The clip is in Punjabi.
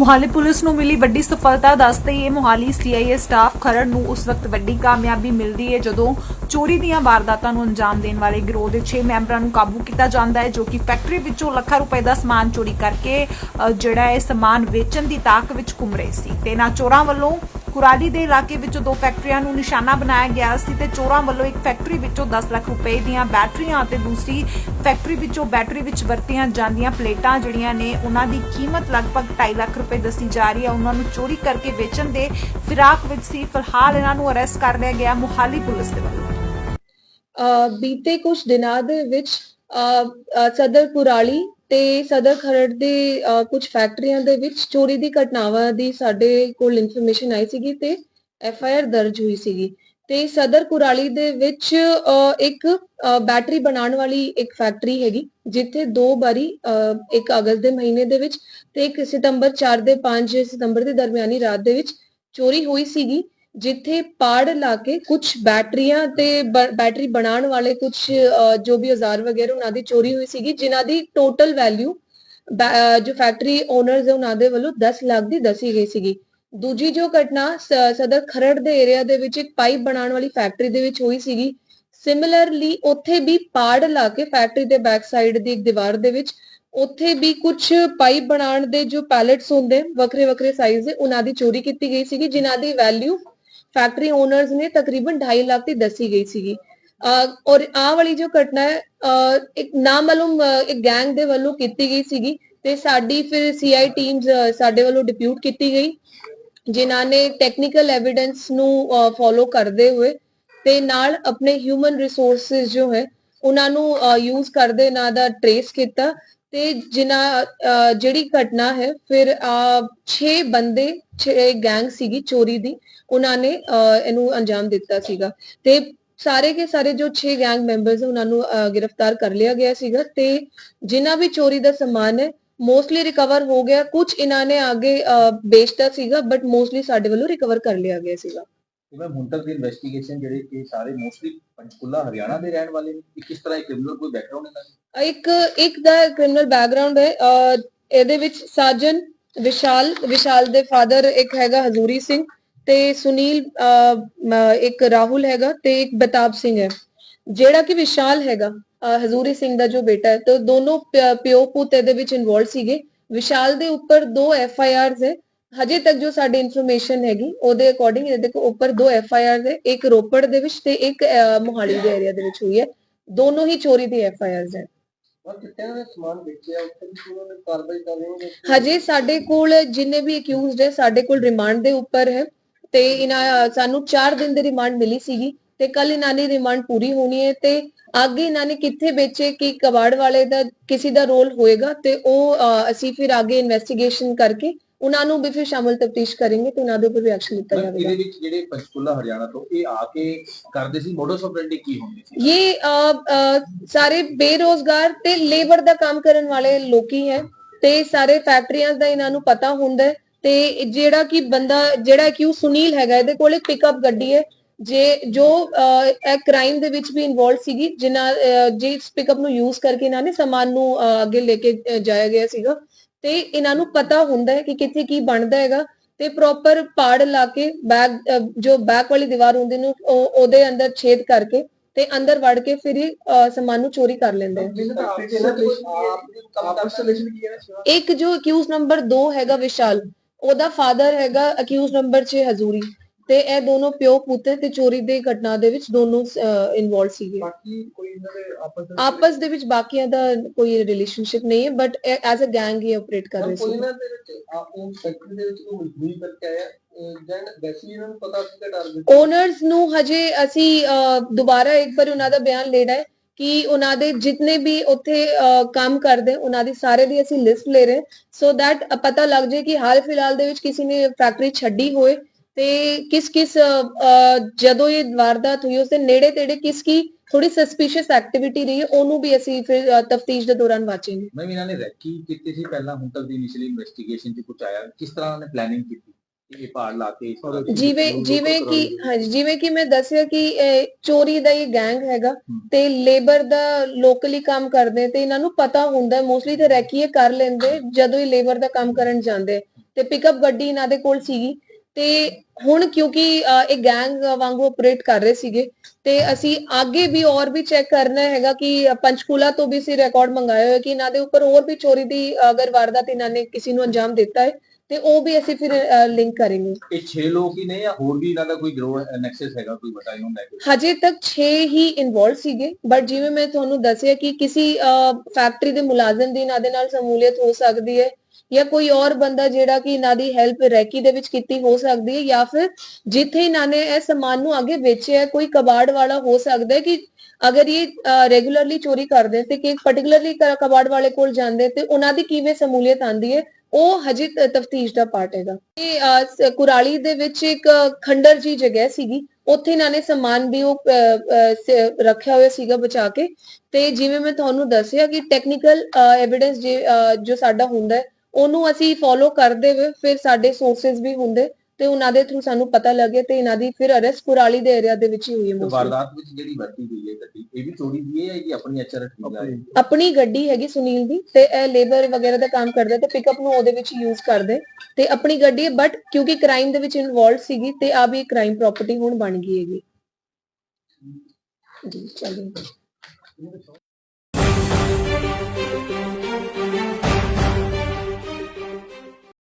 ਮੁਹਾਲੀ ਪੁਲਿਸ ਨੂੰ ਮਿਲੀ ਵੱਡੀ ਸਫਲਤਾ ਦੱਸਦੇ ਇਹ ਮੁਹਾਲੀ ਸੀਆਈਏ ਸਟਾਫ ਖਰੜ ਨੂੰ ਉਸ ਵਕਤ ਵੱਡੀ ਕਾਮਯਾਬੀ ਮਿਲਦੀ ਹੈ, ਜਦੋਂ ਚੋਰੀ ਦੀਆਂ ਵਾਰਦਾਤਾਂ ਨੂੰ ਅੰਜਾਮ ਦੇਣ ਵਾਲੇ ਗਿਰੋਹ ਦੇ 6 ਮੈਂਬਰਾਂ ਨੂੰ ਕਾਬੂ ਕੀਤਾ ਜਾਂਦਾ ਹੈ, ਜੋ ਕਿ ਫੈਕਟਰੀ ਵਿੱਚੋਂ ਲੱਖਾਂ ਰੁਪਏ ਦਾ ਸਮਾਨ ਚੋਰੀ ਕਰਕੇ ਜਿਹੜਾ ਹੈ ਸਮਾਨ ਵੇਚਣ ਦੀ ਤਾਕ ਵਿੱਚ ਘੁੰਮ ਰਹੇ ਸੀ। ਤੇ ਇਹਨਾਂ ਚੋਰਾਂ ਵੱਲੋਂ ਕੁਰਾਲੀ ਦੇ ਇਲਾਕੇ ਵਿੱਚ ਦੋ ਫੈਕਟਰੀਆਂ ਨੂੰ ਨਿਸ਼ਾਨਾ ਬਣਾਇਆ ਗਿਆ ਸੀ ਤੇ ਚੋਰਾਂ ਵੱਲੋਂ ਇੱਕ ਫੈਕਟਰੀ ਵਿੱਚੋਂ 10 ਲੱਖ ਰੁਪਏ ਦੀਆਂ ਬੈਟਰੀਆਂ ਅਤੇ ਦੂਸਰੀ ਫੈਕਟਰੀ ਵਿੱਚੋਂ ਬੈਟਰੀ ਵਿੱਚ ਵਰਤੀਆਂ ਜਾਂਦੀਆਂ ਪਲੇਟਾਂ ਜਿਹੜੀਆਂ ਨੇ ਉਹਨਾਂ ਦੀ ਕੀਮਤ ਲਗਭਗ 2.5 ਲੱਖ ਰੁਪਏ ਦੱਸੀ ਜਾ ਰਹੀ ਹੈ। ਉਹਨਾਂ ਨੂੰ ਚੋਰੀ ਕਰਕੇ ਵੇਚਣ ਦੇ ਫਿਰਾਕ ਵਿੱਚ ਸੀ। ਫਿਲਹਾਲ ਇਹਨਾਂ ਨੂੰ ਅਰੈਸਟ ਕਰ ਲਿਆ ਗਿਆ ਮੁਹਾਲੀ ਪੁਲਿਸ ਦੇ ਵੱਲੋਂ। ਬੀਤੇ ਕੁਝ ਦਿਨਾਂ ਦੇ ਵਿੱਚ ਅ, ਸਦਰ ਕੁਰਾਲੀ ਤੇ ਸਦਰ ਖਰੜ ਦੇ ਅ, ਕੁਝ ਫੈਕਟਰੀਆਂ ਦੇ ਵਿੱਚ ਚੋਰੀ ਦੀ ਘਟਨਾਵਾਂ ਦੀ ਸਾਡੇ ਕੋਲ ਇਨਫੋਰਮੇਸ਼ਨ ਆਈ ਸੀਗੀ ਤੇ ਐਫ ਆਈ ਆਰ ਦਰਜ ਹੋਈ ਸੀਗੀ। ਤੇ ਸਦਰ ਕੁਰਾਲੀ ਦੇ ਵਿੱਚ ਅ, ਇੱਕ ਬੈਟਰੀ ਬਣਾਉਣ ਵਾਲੀ ਇੱਕ ਫੈਕਟਰੀ ਹੈਗੀ ਜਿੱਥੇ ਦੋ ਵਾਰੀ ਅ, ਇੱਕ ਅਗਸਤ ਦੇ ਮਹੀਨੇ ਦੇ ਵਿੱਚ ਤੇ ਇੱਕ ਸਤੰਬਰ 4 ਦੇ 5 ਸਤੰਬਰ ਦੇ ਦਰਮਿਆਨੀ ਰਾਤ ਦੇ ਵਿੱਚ ਚੋਰੀ ਹੋਈ ਸੀਗੀ। ਜਿੱਥੇ ਪਾੜ ਲਾ ਕੇ ਕੁਝ ਬੈਟਰੀਆਂ ਤੇ ਬ- ਬੈਟਰੀ ਬਣਾਉਣ ਵਾਲੇ ਕੁਝ ਜੋ ਵੀ ਔਜ਼ਾਰ ਵਗੈਰਾ ਉਹਨਾਂ ਦੀ ਚੋਰੀ ਹੋਈ ਸੀਗੀ, ਜਿਨ੍ਹਾਂ ਦੀ ਟੋਟਲ ਵੈਲਿਊ ਜੋ ਫੈਕਟਰੀ ਓਨਰਸ ਹੈ ਉਹਨਾਂ ਦੇ ਵੱਲੋਂ 10 ਲੱਖ ਦੀ ਦੱਸੀ ਗਈ ਸੀਗੀ। ਦੂਜੀ ਜੋ ਘਟਨਾ ਸਦਰ ਖਰੜ ਦੇ ਏਰੀਆ ਦੇ ਵਿੱਚ ਇੱਕ ਪਾਈਪ ਬਣਾਉਣ ਵਾਲੀ ਫੈਕਟਰੀ ਦੇ ਵਿੱਚ ਹੋਈ ਸੀਗੀ। ਸਿਮਿਲਰਲੀ ਉੱਥੇ ਵੀ ਪਾੜ ਲਾ ਕੇ ਫੈਕਟਰੀ ਦੇ ਬੈਕ ਸਾਈਡ ਦੀ ਇੱਕ ਦੀਵਾਰ ਦੇ ਵਿੱਚ ਉੱਥੇ ਵੀ ਕੁਝ ਪਾਈਪ ਬਣਾਉਣ ਦੇ ਜੋ ਪੈਲੇਟਸ ਹੁੰਦੇ ਵੱਖਰੇ ਵੱਖਰੇ ਸਾਈਜ਼ ਦੇ, ਉਹਨਾਂ ਦੀ ਚੋਰੀ ਕੀਤੀ ਗਈ ਸੀਗੀ, ਜਿਨ੍ਹਾਂ ਦੀ ਵੈਲਿਊ ਫੈਕਟਰੀ ਓਨਰਸ ਨੇ ਤਕਰੀਬਨ 2.5 ਲੱਖ ਦੀ ਦੱਸੀ ਗਈ ਸੀਗੀ। ਔਰ ਆਹ ਵਾਲੀ ਜੋ ਘਟਨਾ ਹੈ ਇੱਕ ਨਾਮਾਲੂਮ ਇੱਕ ਗੈਂਗ ਦੇ ਵੱਲੋਂ ਕੀਤੀ ਗਈ ਸੀਗੀ ਤੇ ਸਾਡੀ ਫਿਰ ਸੀਆਈ ਟੀਮਸ ਸਾਡੇ ਵੱਲੋਂ ਡਿਪਿਊਟ ਕੀਤੀ ਗਈ, ਜਿਨ੍ਹਾਂ ਨੇ ਟੈਕਨੀਕਲ ਐਵੀਡੈਂਸ ਨੂੰ ਫੋਲੋ ਕਰਦੇ ਹੋਏ ਤੇ ਨਾਲ ਆਪਣੇ ਹਿਊਮਨ ਰਿਸੋਰਸਸ ਜੋ ਹੈ, ਉਹਨਾਂ ਨੂੰ ਯੂਜ਼ ਕਰਦੇ ਨਾ ਦਾ ਟਰੇਸ ਕੀਤਾ ਤੇ ਜਿਨ੍ਹਾਂ ਜਿਹੜੀ ਘਟਨਾ ਹੈ ਫਿਰ 6 ਬੰਦੇ 6 ਗੈਂਗ ਸੀਗੀ ਚੋਰੀ ਦੀ ਉਹਨਾਂ ਨੇ ਇਹਨੂੰ ਅੰਜਾਮ ਦਿੱਤਾ ਸੀਗਾ। ਤੇ ਸਾਰੇ ਕੇ ਸਾਰੇ ਜੋ 6 ਗੈਂਗ ਮੈਂਬਰਸ ਉਹਨਾਂ ਨੂੰ ਗ੍ਰਿਫਤਾਰ ਕਰ ਲਿਆ ਗਿਆ ਸੀਗਾ ਤੇ ਜਿਨ੍ਹਾਂ ਵੀ ਚੋਰੀ ਦਾ ਸਮਾਨ ਹੈ ਮੋਸਟਲੀ ਰਿਕਵਰ ਹੋ ਗਿਆ। ਕੁਝ ਇਹਨਾਂ ਨੇ ਅੱਗੇ ਅਹ, ਵੇਚਤਾ ਸੀਗਾ ਬਟ ਮੋਸਟਲੀ ਸਾਡੇ ਵੱਲੋਂ ਰਿਕਵਰ ਕਰ ਲਿਆ ਗਿਆ ਸੀਗਾ। ਤੇ ਮੈਂ ਹੁਣ ਤੱਕ ਦੀ ਇਨਵੈਸਟੀਗੇਸ਼ਨ ਜਿਹੜੇ ਕਿ ਸਾਰੇ ਮੋਸਟਲੀ ਪੰਚਕੂਲਾ ਹਰਿਆਣਾ ਦੇ ਰਹਿਣ ਵਾਲੇ ਨੇ ਕਿ ਕਿਸ ਤਰ੍ਹਾਂ ਇਹ ਕ੍ਰਿਮੀਨਲ ਕੋਈ ਬੈਕਗ੍ਰਾਉਂਡ ਇਹਨਾਂ ਦਾ? ਇੱਕ ਇੱਕ ਦਾ ਕ੍ਰਿਮੀਨਲ ਬੈਕਗ੍ਰਾਉਂਡ ਹੈ ਅਹ, ਇਹਦੇ ਵਿੱਚ ਸਾਜਨ ਵਿਸ਼ਾਲ ਵਿਸ਼ਾਲ ਦੇ ਫਾਦਰ ਇੱਕ ਹੈਗਾ ਹਜ਼ੂਰੀ ਸਿੰਘ ਤੇ ਸੁਨੀਲ ਅਹ, ਮ- ਇੱਕ ਰਾਹੁਲ ਹੈਗਾ ਤੇ ਇੱਕ ਬਤਾਬ ਸਿੰਘ ਹੈ। ਜਿਹੜਾ ਕਿ ਵਿਸ਼ਾਲ ਹੈਗਾ ਅਹ, ਹਜ਼ੂਰੀ ਸਿੰਘ ਦਾ ਜੋ ਬੇਟਾ ਹੈ ਤੇ ਦੋਨੋਂ ਪ- ਪਿਓ ਪੁੱਤ ਇਹਦੇ ਵਿੱਚ ਇਨਵੋਲਵ ਸੀਗੇ। ਵਿਸ਼ਾਲ ਦੇ ਉੱਪਰ ਦੋ ਐਫ ਆਈ ਆਰਸ ਹੈ ਹਜੇ ਤੱਕ ਜੋ ਸਾਡੀ ਇਨਫੋਰਮੇਸ਼ਨ ਹੈਗੀ ਉਹਦੇ ਅਕੋਰਡਿੰਗ ਇਹਦੇ ਕੋ ਉੱਪਰ ਦੋ ਐਫ ਆਈ ਇੱਕ ਰੋਪੜ ਦੇ ਵਿੱਚ ਤੇ ਇੱਕ ਮੋਹਾਲੀ ਦੇ ਏਰੀਆ ਦੇ ਵਿੱਚ ਹੋਈ ਹੈ। ਦੋਨੋਂ ਹੀ ਚੋਰੀ ਦੀ ਐਫ ਆਈ ਹੈ। ਹਜੇ ਸਾਡੇ ਕੋਲ ਜਿੰਨੇ ਵੀ ਅਕਿਊਜ਼ਡ ਹੈ ਸਾਡੇ ਕੋਲ ਰਿਮਾਂਡ ਦੇ ਉੱਪਰ ਹੈ। ਤੇ ਇਹਨਾਂ ਸਾਨੂੰ 4 ਦਿਨ ਦੀ ਰਿਮਾਂਡ ਮਿਲੀ ਸੀਗੀ ਤੇ ਕੱਲ ਇਹਨਾਂ ਦੀ ਰਿਮਾਂਡ ਪੂਰੀ ਹੋਣੀ ਹੈ ਤੇ ਅੱਗੇ ਇਹਨਾਂ ਨੇ ਕਿੱਥੇ ਵੇਚੇ ਕਿ ਕਬਾੜ ਵਾਲੇ ਦਾ ਕਿਸੇ ਦਾ ਰੋਲ ਹੋਏਗਾ ਤੇ ਉਹ ਅਸੀਂ ਫਿਰ ਅੱਗੇ ਇਨਵੈਸਟੀਗੇਸ਼ਨ ਕਰਕੇ ਉਹਨਾਂ ਨੂੰ ਵੀ ਫਿਰ ਸ਼ਾਮਲ ਤਫਤੀਸ਼ ਕਰਾਂਗੇ ਤੇ ਉਹਨਾਂ ਦੇ ਉੱਪਰ ਵੀ ਐਕਸ਼ਨ ਲਿੱਤਾ ਜਾਵੇਗਾ। ਇਹਦੇ ਵਿੱਚ ਜਿਹੜੇ ਪੰਚਕੂਲਾ ਹਰਿਆਣਾ ਤੋਂ ਇਹ ਆ ਕੇ ਕਰਦੇ ਸੀ ਮੋਡਸ ਆਪਰੈਂਡੀ ਕੀ ਹੁੰਦੀ ਸੀ? ਇਹ ਸਾਰੇ ਬੇਰੋਜ਼ਗਾਰ ਤੇ ਲੇਬਰ ਦਾ ਕੰਮ ਕਰਨ ਵਾਲੇ ਲੋਕੀ ਹੈ ਤੇ ਸਾਰੇ ਫੈਕਟਰੀਆਂ ਦਾ ਇਹਨਾਂ ਨੂੰ ਪਤਾ ਹੁੰਦਾ ਤੇ ਜਿਹੜਾ ਕਿ ਬੰਦਾ ਜਿਹੜਾ ਕਿ ਉਹ ਸੁਨੀਲ ਹੈਗਾ ਇਹਦੇ ਕੋਲੇ ਪਿਕਅਪ ਗੱਡੀ ਹੈ। ਜੇ ਜੋ ਇਹ ਕ੍ਰਾਈਮ ਦੇ ਵਿੱਚ ਵੀ ਇਨਵੋਲਡ ਸੀਗੀ ਜਿਨ੍ਹਾਂ ਅ, ਜਿਸ ਪਿਕਅਪ ਨੂੰ ਯੂਜ਼ ਕਰਕੇ ਇਹਨਾਂ ਨੇ ਸਮਾਨ ਨੂੰ ਅੱਗੇ ਲੈ ਕੇ ਜਾਇਆ ਗਿਆ ਸੀਗਾ। ਤੇ ਇਹਨਾਂ ਨੂੰ ਪਤਾ ਹੁੰਦਾ ਹੈ ਕਿ ਕਿੱਥੇ ਕੀ ਬਣਦਾ ਹੈਗਾ ਤੇ ਪ੍ਰੋਪਰ ਪਾੜ ਲਾ ਕੇ ਬੈਗ ਜੋ ਬੈਕ ਵਾਲੀ ਦੀਵਾਰ ਹੁੰਦੀ ਨੂੰ ਉਹ- ਉਹਦੇ ਅੰਦਰ ਛੇਦ ਕਰਕੇ ਤੇ ਅੰਦਰ ਵੜ ਕੇ ਫਿਰ ਹੀ ਸਮਾਨ ਨੂੰ ਚੋਰੀ ਕਰ ਲੈਂਦੇ ਆ। ਇੱਕ ਜੋ ਅਕਿਊਜ਼ ਨੰਬਰ 2 ਹੈਗਾ ਵਿਸ਼ਾਲ ਉਹਦਾ ਫਾਦਰ ਹੈਗਾ ਅਕਿਊਜ਼ ਨੰਬਰ 6 ਹਜ਼ੂਰੀ। ਤੇ ਇਹ ਦੋਨੋਂ ਪਿਓ ਪੁੱਤ ਤੇ ਚੋਰੀ ਦੇ ਘਟਨਾ ਦੇ ਵਿੱਚ ਦੋਨੋਂ ਇਨਵੋਲਡ ਸੀਗੇ। ਬਾਕੀ ਕੋਈ ਇਹਨਾਂ ਦੇ ਆਪਸ ਆਪਸ ਦੇ ਵਿੱਚ ਬਾਕੀਆਂ ਦਾ ਕੋਈ ਰਿਲੇਸ਼ਨਸ਼ਿਪ ਨਹੀਂ ਹੈ ਬਟ ਐਜ਼ ਅ ਗੈਂਗ ਹੀ ਆਪਰੇਟ ਕਰ ਰਹੇ ਸੀ। ਇਹਨਾਂ ਦੇ ਵਿੱਚ ਆ ਉਹ ਫੈਕਟਰੀ ਦੇ ਵਿੱਚ ਕੋਈ ਮਜ਼ਦੂਰੀ ਕਰਕੇ ਆਇਆ ਦੈਨ ਵੈਸੇ ਇਹਨਾਂ ਨੂੰ ਪਤਾ ਸੀ ਕਿ ਟਾਰਗੇਟ ਓਨਰਸ ਨੂੰ ਹਜੇ ਅਸੀਂ ਦੁਬਾਰਾ ਇੱਕ ਵਾਰ ਉਹਨਾਂ ਦਾ ਬਿਆਨ ਲੈਣਾ ਹੈ ਕਿ ਉਹਨਾਂ ਦੇ ਜਿੰਨੇ ਵੀ ਉੱਥੇ ਕੰਮ ਕਰਦੇ ਉਹਨਾਂ ਦੀ ਸਾਰੇ ਦੀ ਅਸੀਂ ਲਿਸਟ ਲੈ ਰਹੇ ਸੋ ਦੈਟ ਪਤਾ ਲੱਗ ਜਾਏ ਕਿ ਹਾਲ ਫਿਲਹਾਲ ਦੇ ਵਿੱਚ ਕਿਸੇ ਨੇ ਫੈਕਟਰੀ ਛੱਡੀ ਹੋਏ ਤੇ ਕਿਸ ਕਿਸ ਜਦੋਂ ਇਹ ਵਾਰਦਾਤ ਹੋਈ ਉਸ ਦੇ ਨੇੜੇ ਤੇੜੇ ਕਿਸ ਕੀ ਥੋੜੀ ਸਸਪੀਸ਼ੀਅਸ ਐਕਟੀਵਿਟੀ ਰਹੀ ਉਹਨੂੰ ਵੀ ਅਸੀਂ ਫਿਰ ਤਫਤੀਸ਼ ਦੇ ਦੌਰਾਨ ਵਾਚਾਂਗੇ। ਮੈਂ ਵੀ ਇਹਨਾਂ ਨੇ ਰੈਕੀ ਕੀਤੀ ਸੀ ਪਹਿਲਾਂ ਹੁਣ ਤੱਕ ਦੀ ਇਨੀਸ਼ੀਅਲੀ ਇਨਵੈਸਟੀਗੇਸ਼ਨ 'ਚ ਕੁਝ ਆਇਆ। ਕਿਸ ਤਰ੍ਹਾਂ ਉਹਨਾਂ ਨੇ ਪਲੈਨਿੰਗ ਕੀਤੀ? ਇਹ ਪਾੜ ਲਾ ਕੇ ਜਿਵੇਂ ਜਿਵੇਂ ਕਿ। ਹਾਂਜੀ ਜਿਵੇਂ ਕਿ ਮੈਂ ਦੱਸਿਆ ਕਿ ਚੋਰੀ ਦਾ ਇਹ ਗੈਂਗ ਹੈਗਾ ਤੇ ਲੇਬਰ ਦਾ ਲੋਕਲੀ ਕੰਮ ਕਰਦੇ ਤੇ ਇਹਨਾਂ ਨੂੰ ਪਤਾ ਹੁੰਦਾ ਮੋਸਟਲੀ ਤੇ ਰੈਕੀਏ ਕਰ ਲੈਂਦੇ ਜਦੋਂ ਇਹ ਲੇਬਰ ਦਾ ਕੰਮ ਕਰਨ ਜਾਂਦੇ ਤੇ ਪਿਕਅਪ ਗੱਡੀ ਇਹਨਾਂ ਦੇ ਕੋਲ ਸੀਗੀ। ਤੇ ਹੁਣ ਕਿਉਂਕਿ ਇਹ ਗੈਂਗ ਵਾਂਗੂ ਆਪਰੇਟ ਕਰ ਰਹੇ ਸੀਗੇ ਤੇ ਅਸੀਂ ਅੱਗੇ ਵੀ ਔਰ ਵੀ ਚੈੱਕ ਕਰਨਾ ਹੈਗਾ ਕਿ ਪੰਚਕੂਲਾ ਤੋਂ ਵੀ ਸੀ ਰਿਕਾਰਡ ਮੰਗਾਇਆ ਹੋਇਆ ਕਿ ਇਹਨਾਂ ਦੇ ਉੱਪਰ ਹੋਰ ਵੀ ਚੋਰੀ ਦੀ ਅਗਰ ਵਾਰਦਾਤ ਇਹਨਾਂ ਨੇ ਕਿਸੇ ਨੂੰ ਅੰਜਾਮ ਦਿੱਤਾ ਹੈ ਤੇ ਉਹ ਵੀ ਅਸੀਂ ਫਿਰ ਲਿੰਕ ਕਰਾਂਗੇ। ਇਹ 6 ਲੋਕ ਹੀ ਨੇ ਜਾਂ ਹੋਰ ਵੀ ਇਹਨਾਂ ਦਾ ਕੋਈ ਗਰੋਹ ਨੈਕਸਸ ਹੈਗਾ ਕੋਈ ਬਤਾ ਇਹਨੂੰ ਲੈ ਕੇ ਹਜੇ ਤੱਕ 6 ਹੀ ਇਨਵੋਲਵ ਸੀਗੇ ਬਟ ਜਿਵੇਂ ਮੈਂ ਤੁਹਾਨੂੰ ਦੱਸਿਆ ਕਿ ਕਿਸੇ ਫੈਕਟਰੀ ਦੇ ਮੁਲਾਜ਼ਮ ਦੀ ਇਹਨਾਂ ਦੇ ਨਾਲ ਸਮੂਲੀਅਤ ਹੋ ਸਕਦੀ ਹੈ ਜਾਂ ਕੋਈ ਹੋਰ ਬੰਦਾ ਜਿਹੜਾ ਕਿ ਇਹਨਾਂ ਦੀ ਹੈਲਪ ਰੈਕੀ ਦੇ ਵਿੱਚ ਕੀਤੀ ਹੋ ਸਕਦੀ ਹੈ ਜਾਂ ਫਿਰ ਜਿੱਥੇ ਇਹਨਾਂ ਨੇ ਇਹ ਸਮਾਨ ਨੂੰ ਅੱਗੇ ਵੇਚਿਆ ਕੋਈ ਕਬਾੜ ਵਾਲਾ ਹੋ ਸਕਦਾ ਹੈ ਕਿ ਅਗਰ ਇਹ ਰੈਗੂਲਰਲੀ ਚੋਰੀ ਕਰਦੇ ਤੇ ਕਿ ਪਾਰਟਿਕੂਲਰਲੀ ਕਬਾੜ ਵਾਲੇ ਕੋਲ ਜਾਂਦੇ ਤੇ ਉਹਨਾਂ ਦੀ ਕਿਵੇਂ ਸਮੂਲੀਅਤ ਆਂਦੀ ਹੈ, ਉਹ ਹਜੇ ਤਫਤੀਸ਼ ਦਾ ਪਾਰਟ ਹੈਗਾ। ਇਹ ਕੁਰਾਲੀ ਦੇ ਵਿੱਚ ਇੱਕ ਖੰਡਰ ਜੀ ਜਗ੍ਹਾ ਸੀਗੀ, ਉੱਥੇ ਇਹਨਾਂ ਨੇ ਸਮਾਨ ਵੀ ਉਹ ਰੱਖਿਆ ਹੋਇਆ ਸੀਗਾ ਬਚਾ ਕੇ। ਤੇ ਜਿਵੇਂ ਮੈਂ ਤੁਹਾਨੂੰ ਦੱਸਿਆ ਕਿ ਟੈਕਨੀਕਲ ਐਵੀਡੈਂਸ ਜੋ ਸਾਡਾ ਹੁੰਦਾ ਹੈ ਉਹਨੂੰ ਅਸੀਂ ਫੋਲੋ ਕਰਦੇ ਹੋਏ ਫਿਰ ਸਾਡੇ ਸੋਰਸਸ ਵੀ ਹੁੰਦੇ ਤੇ ਉਹਨਾਂ ਦੇ ਥਰੂ ਸਾਨੂੰ ਪਤਾ ਲੱਗੇ ਤੇ ਇਹਨਾਂ ਦੀ ਫਿਰ ਅਰੈਸਟ ਕੁਰਾਲੀ ਦੇ ਏਰੀਆ ਦੇ ਵਿੱਚ ਹੀ ਹੋਈ ਹੈ mostly। ਵਾਰਦਾਤ ਵਿੱਚ ਜਿਹੜੀ ਵਰਤੀ ਗਈ ਹੈ ਗੱਡੀ ਇਹ ਵੀ ਚੋਰੀ ਦੀ ਹੈ ਜਾਂ ਕਿ ਆਪਣੀ ਅਚਰ ਠੀਕ ਹੈ? ਆਪਣੀ। ਗੱਡੀ ਹੈਗੀ ਸੁਨੀਲ ਦੀ ਤੇ ਇਹ ਲੇਬਰ ਵਗੈਰਾ ਦਾ ਕੰਮ ਕਰਦੇ ਤੇ ਪਿਕਅਪ ਨੂੰ ਉਹਦੇ ਵਿੱਚ ਯੂਜ਼ ਕਰਦੇ ਤੇ ਆਪਣੀ ਗੱਡੀ ਹੈ ਬਟ ਕਿਉਂਕਿ ਕ੍ਰਾਈਮ ਦੇ ਵਿੱਚ ਇਨਵੋਲਵ ਸੀਗੀ ਤੇ ਆ ਵੀ ਕ੍ਰਾਈਮ ਪ੍ਰਾਪਰਟੀ ਹੁਣ ਬਣ ਗਈ ਹੈਗੀ। ਜੀ ਚਲਿਏ